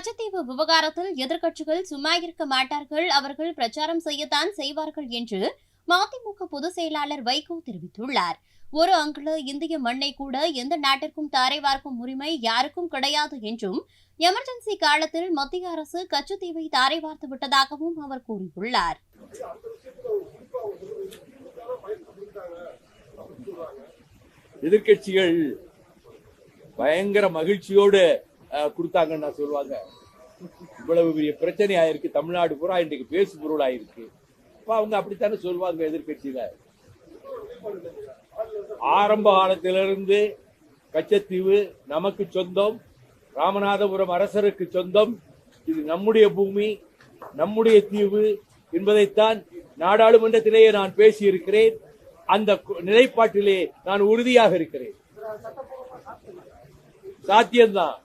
கச்சத்தீவு விவகாரத்தில் எதிர்க்கட்சிகள் சும்மா இருக்க மாட்டார்கள் அவர்கள் பிரச்சாரம் செய்யத்தான் செய்வார்கள் என்று மதிமுக பொதுச் செயலாளர் வைகோ தெரிவித்துள்ளார். ஒரு அங்குல இந்திய மண்ணை கூட எந்த நாட்டிற்கும் தாரை வார்க்கும் உரிமை யாருக்கும் கிடையாது என்றும் எமர்ஜென்சி காலத்தில் மத்திய அரசு கச்சத்தீவை தாரை வார்த்து விட்டதாகவும் அவர் கூறியுள்ளார். எதிர்கட்சிகள் பயங்கர மகிழ்ச்சியோடு கொடுத்தாங்கன்னு நான் சொல்லுவாங்க. இவ்வளவு பெரிய பிரச்சனை ஆயிருக்கு. தமிழ்நாடு பூரா இன்றைக்கு பேசு பொருள் ஆயிருக்கு. இப்போ அவங்க அப்படித்தானே சொல்லுவாங்க எதிர்கட்சியில் ஆரம்ப காலத்திலிருந்து கச்சத்தீவு நமக்கு சொந்தம். ராமநாதபுரம் அரசருக்கு சொந்தம். இது நம்முடைய பூமி நம்முடைய தீவு என்பதைத்தான் நாடாளுமன்றத்திலேயே நான் பேசியிருக்கிறேன். அந்த நிலைப்பாட்டிலே நான் உறுதியாக இருக்கிறேன். சாத்தியம்தான்.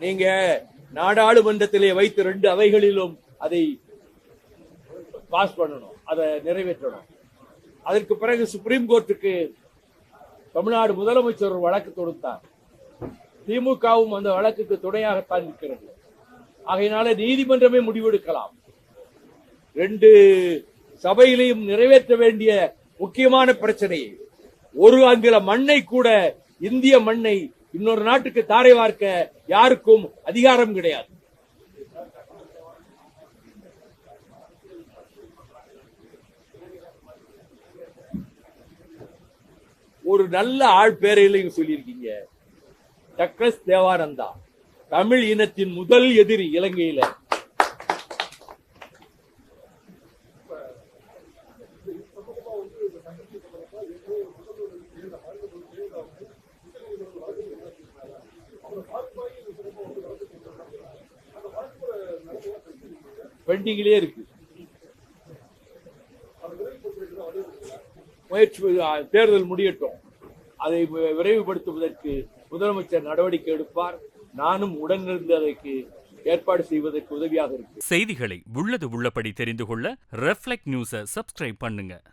நீங்க நாடாளுமன்றத்திலே வைத்து ரெண்டு அவைகளிலும் அதை பாஸ் பண்ணணும் அதை நிறைவேற்றணும். அதற்கு பிறகு சுப்ரீம் கோர்ட்டுக்கு தமிழ்நாடு முதலமைச்சர் ஒரு வழக்கு தொடுத்தார். திமுகவும் அந்த வழக்குக்கு துணையாகத்தான் இருக்கிறது. ஆகையினால நீதிமன்றமே முடிவெடுக்கலாம். ரெண்டு சபையிலையும் நிறைவேற்ற வேண்டிய முக்கியமான பிரச்சனை ஒரு அங்குல மண்ணை கூட இந்திய மண்ணை இன்னொரு நாட்டுக்கு தாரை வார்க்க யாருக்கும் அதிகாரம் கிடையாது. ஒரு நல்ல ஆள் பேரையிலையும் சொல்லியிருக்கீங்க. டக்ளஸ் தேவானந்தா தமிழ் இனத்தின் முதல் எதிரி இலங்கையில. பெண்டிங்லேயே இருக்கு. முயற்சி தேர்தல் முடியட்டும். அதை விரைவுபடுத்துவதற்கு முதலமைச்சர் நடவடிக்கை எடுப்பார். நானும் உடனிருந்து அதற்கு ஏற்பாடு செய்வதற்கு உதவியாக இருக்கு. செய்திகளை உள்ளது உள்ளபடி தெரிந்து கொள்ள ரெஃப்ளெக்ட் நியூஸை சப்ஸ்கிரைப் பண்ணுங்க.